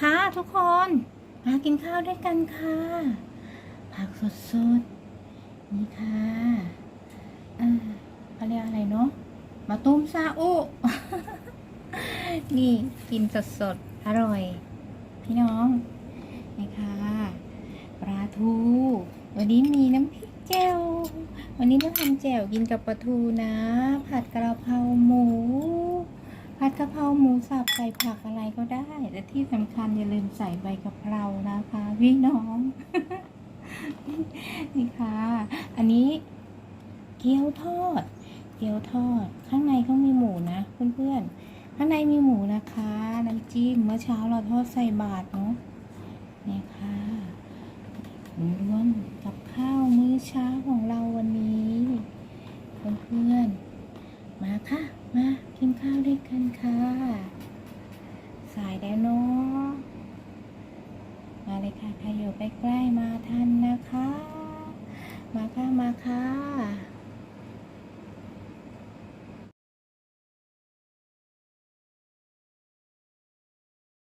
ค่ะทุกคน มากินข้าวด้วยกันค่ะ ผักสดๆ นี่ค่ะอ่าเขาเรียกอะไรเนาะมาต้มซาอุนี่กินสดๆ อร่อย พี่น้องนี่ค่ะปลาทู วันนี้มีน้ำพริกแจ่ววันนี้มาทำแจ่วกินกับปลาทูนะ ผัดกระเพราหมู ผัดกะเพราหมูสับใส่ผักอะไรก็ได้และที่สำคัญอย่าลืมใส่ใบกะเพรานะคะพี่น้อง นี่ค่ะ อันนี้เกี๊ยวทอด เกี๊ยวทอด ข้างในเขามีหมูนะเพื่อนๆ ข้างในมีหมูนะคะน้ำจิ้มเมื่อเช้าเราทอดใส่บาตรเนาะนี่ค่ะรวมกับข้าวมื้อเช้าของเราวันนี้ เพื่อนๆ มาค่ะ มากินข้าวด้วยกันค่ะ สายแล้วเนาะมาเลยค่ะใครอยู่ใกล้ๆมาทันนะคะ มาค่ะมาค่ะ